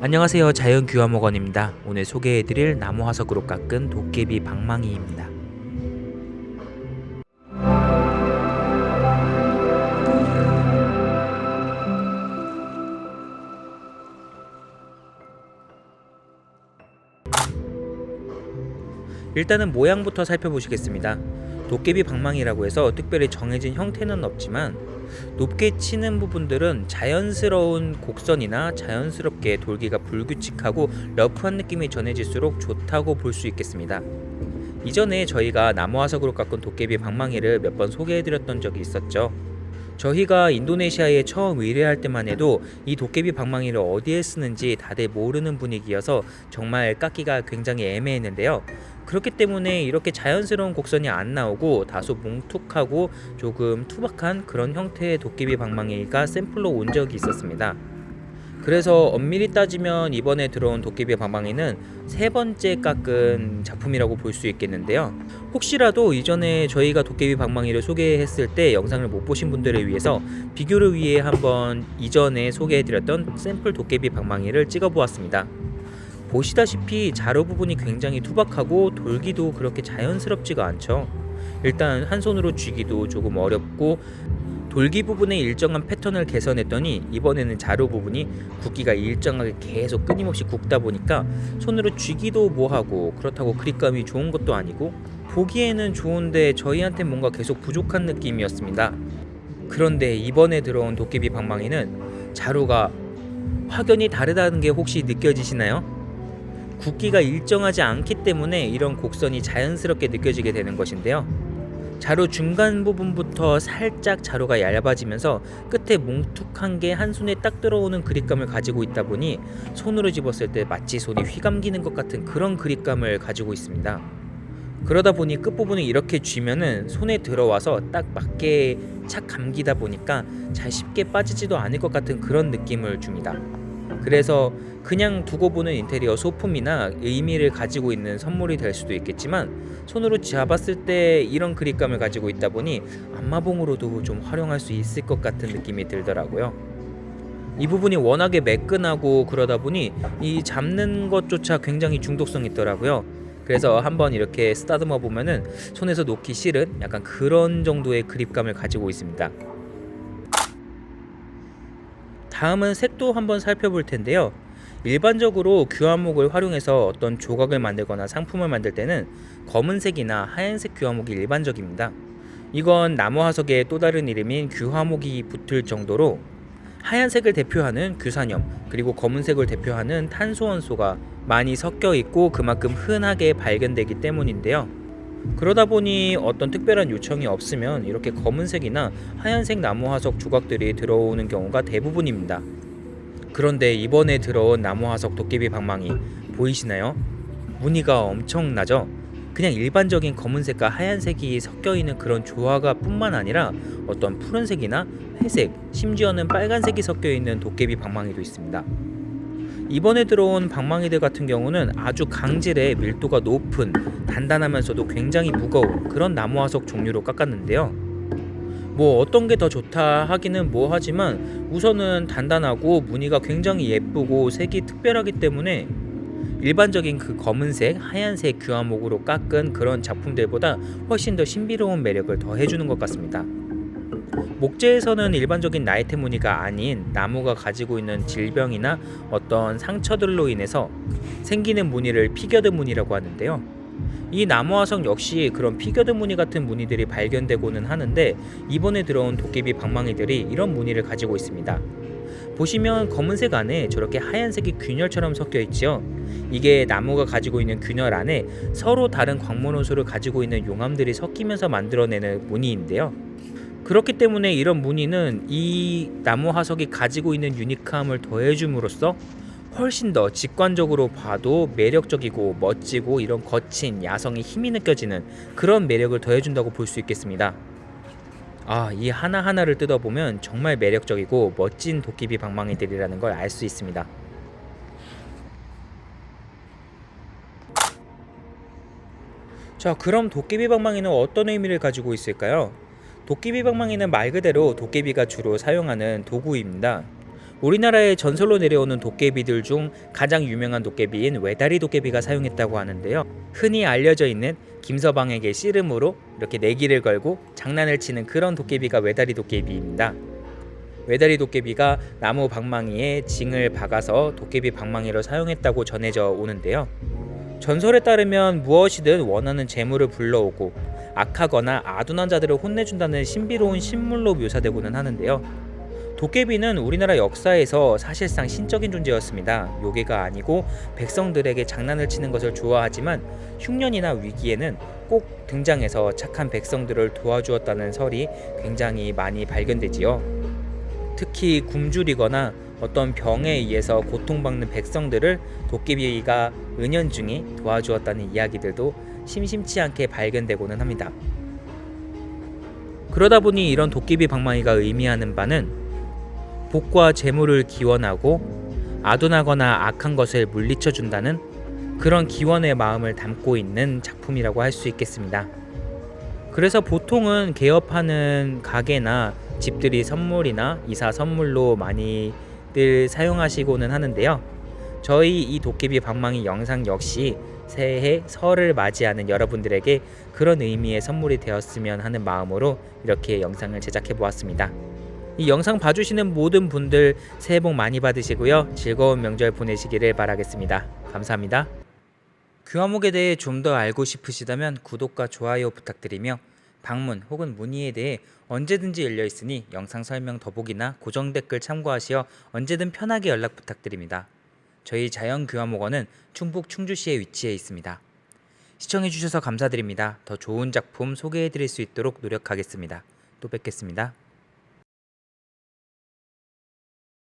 안녕하세요. 자연규화목원입니다. 오늘 소개해드릴 나무 화석으로 깎은 도깨비 방망이입니다. 일단은 모양부터 살펴보시겠습니다 도깨비 방망이라고 해서 특별히 정해진 형태는 없지만 높게 치는 부분들은 자연스러운 곡선이나 자연스럽게 돌기가 불규칙하고 러프한 느낌이 전해질수록 좋다고 볼 수 있겠습니다. 이전에 저희가 나무 화석으로 깎은 도깨비 방망이를 몇 번 소개해드렸던 적이 있었죠. 저희가 인도네시아에 처음 의뢰할 때만 해도 이 도깨비 방망이를 어디에 쓰는지 다들 모르는 분위기여서 정말 깎기가 굉장히 애매했는데요. 그렇기 때문에 이렇게 자연스러운 곡선이 안 나오고 다소 뭉툭하고 조금 투박한 그런 형태의 도깨비 방망이가 샘플로 온 적이 있었습니다. 그래서 엄밀히 따지면 이번에 들어온 도깨비 방망이는 세 번째 깎은 작품이라고 볼 수 있겠는데요. 혹시라도 이전에 저희가 도깨비 방망이를 소개했을 때 영상을 못 보신 분들을 위해서 비교를 위해 한번 이전에 소개해드렸던 샘플 도깨비 방망이를 찍어보았습니다. 보시다시피 자로 부분이 굉장히 투박하고 돌기도 그렇게 자연스럽지가 않죠. 일단 한 손으로 쥐기도 조금 어렵고 돌기 부분의 일정한 패턴을 개선했더니 이번에는 자로 부분이 굵기가 일정하게 계속 끊임없이 굵다 보니까 손으로 쥐기도 뭐하고 그렇다고 그립감이 좋은 것도 아니고 보기에는 좋은데 저희한테 뭔가 계속 부족한 느낌이었습니다. 그런데 이번에 들어온 도깨비 방망이는 자루가 확연히 다르다는 게 혹시 느껴지시나요? 굵기가 일정하지 않기 때문에 이런 곡선이 자연스럽게 느껴지게 되는 것인데요. 자루 중간 부분부터 살짝 자루가 얇아지면서 끝에 뭉툭한 게 한 손에 딱 들어오는 그립감을 가지고 있다 보니 손으로 집었을 때 마치 손이 휘감기는 것 같은 그런 그립감을 가지고 있습니다. 그러다 보니 끝부분을 이렇게 쥐면은 손에 들어와서 딱 맞게 착 감기다 보니까 잘 쉽게 빠지지도 않을 것 같은 그런 느낌을 줍니다. 그래서 그냥 두고 보는 인테리어 소품이나 의미를 가지고 있는 선물이 될 수도 있겠지만 손으로 잡았을 때 이런 그립감을 가지고 있다 보니 안마봉으로도 좀 활용할 수 있을 것 같은 느낌이 들더라고요. 이 부분이 워낙에 매끈하고 그러다 보니 이 잡는 것조차 굉장히 중독성 있더라고요. 그래서 한번 이렇게 쓰다듬어 보면은 손에서 놓기 싫은 약간 그런 정도의 그립감을 가지고 있습니다. 다음은 색도 한번 살펴볼 텐데요. 일반적으로 규화목을 활용해서 어떤 조각을 만들거나 상품을 만들 때는 검은색이나 하얀색 규화목이 일반적입니다. 이건 나무 화석의 또 다른 이름인 규화목이 붙을 정도로 하얀색을 대표하는 규산염 그리고 검은색을 대표하는 탄소원소가 많이 섞여 있고 그만큼 흔하게 발견되기 때문인데요. 그러다 보니 어떤 특별한 요청이 없으면 이렇게 검은색이나 하얀색 나무 화석 조각들이 들어오는 경우가 대부분입니다. 그런데 이번에 들어온 나무 화석 도깨비 방망이 보이시나요? 무늬가 엄청나죠? 그냥 일반적인 검은색과 하얀색이 섞여 있는 그런 조화가 뿐만 아니라 어떤 푸른색이나 회색, 심지어는 빨간색이 섞여 있는 도깨비 방망이도 있습니다. 이번에 들어온 방망이들 같은 경우는 아주 강질의 밀도가 높은 단단하면서도 굉장히 무거운 그런 나무 화석 종류로 깎았는데요. 뭐 어떤 게 더 좋다 하기는 뭐 하지만 우선은 단단하고 무늬가 굉장히 예쁘고 색이 특별하기 때문에 일반적인 그 검은색, 하얀색 규화목으로 깎은 그런 작품들보다 훨씬 더 신비로운 매력을 더해주는 것 같습니다. 목재에서는 일반적인 나이테 무늬가 아닌 나무가 가지고 있는 질병이나 어떤 상처들로 인해서 생기는 무늬를 피겨드 무늬라고 하는데요. 이 나무 화석 역시 그런 피겨드 무늬 같은 무늬들이 발견되고는 하는데 이번에 들어온 도깨비 방망이들이 이런 무늬를 가지고 있습니다. 보시면 검은색 안에 저렇게 하얀색이 균열처럼 섞여 있지요. 이게 나무가 가지고 있는 균열 안에 서로 다른 광모노소를 가지고 있는 용암들이 섞이면서 만들어내는 무늬인데요. 그렇기 때문에 이런 무늬는 이 나무 화석이 가지고 있는 유니크함을 더해줌으로써 훨씬 더 직관적으로 봐도 매력적이고 멋지고 이런 거친 야성의 힘이 느껴지는 그런 매력을 더해준다고 볼 수 있겠습니다. 아, 이 하나하나를 뜯어보면 정말 매력적이고 멋진 도깨비 방망이들이라는 걸 알 수 있습니다. 자, 그럼 도깨비 방망이는 어떤 의미를 가지고 있을까요? 도깨비 방망이는 말 그대로 도깨비가 주로 사용하는 도구입니다. 우리나라에 전설로 내려오는 도깨비들 중 가장 유명한 도깨비인 외다리 도깨비가 사용했다고 하는데요. 흔히 알려져 있는 김서방에게 씨름으로 이렇게 내기를 걸고 장난을 치는 그런 도깨비가 외다리 도깨비입니다. 외다리 도깨비가 나무 방망이에 징을 박아서 도깨비 방망이로 사용했다고 전해져 오는데요. 전설에 따르면 무엇이든 원하는 재물을 불러오고 악하거나 아둔한 자들을 혼내준다는 신비로운 신물로 묘사되고는 하는데요. 도깨비는 우리나라 역사에서 사실상 신적인 존재였습니다. 요괴가 아니고 백성들에게 장난을 치는 것을 좋아하지만 흉년이나 위기에는 꼭 등장해서 착한 백성들을 도와주었다는 설이 굉장히 많이 발견되지요. 특히 굶주리거나 어떤 병에 의해서 고통받는 백성들을 도깨비가 은연중에 도와주었다는 이야기들도 심심치 않게 발견되고는 합니다. 그러다 보니 이런 도깨비 방망이가 의미하는 바는 복과 재물을 기원하고 아둔하거나 악한 것을 물리쳐 준다는 그런 기원의 마음을 담고 있는 작품이라고 할 수 있겠습니다. 그래서 보통은 개업하는 가게나 집들이 선물이나 이사 선물로 많이들 사용하시고는 하는데요. 저희 이 도깨비 방망이 영상 역시 새해 설을 맞이하는 여러분들에게 그런 의미의 선물이 되었으면 하는 마음으로 이렇게 영상을 제작해 보았습니다. 이 영상 봐주시는 모든 분들 새해 복 많이 받으시고요. 즐거운 명절 보내시기를 바라겠습니다. 감사합니다. 교화목에 대해 좀 더 알고 싶으시다면 구독과 좋아요 부탁드리며 방문 혹은 문의에 대해 언제든지 열려 있으니 영상 설명 더보기나 고정 댓글 참고하시어 언제든 편하게 연락 부탁드립니다. 저희 자연교화목원은 충북 충주시에 위치해 있습니다. 시청해주셔서 감사드립니다. 더 좋은 작품 소개해드릴 수 있도록 노력하겠습니다. 또 뵙겠습니다.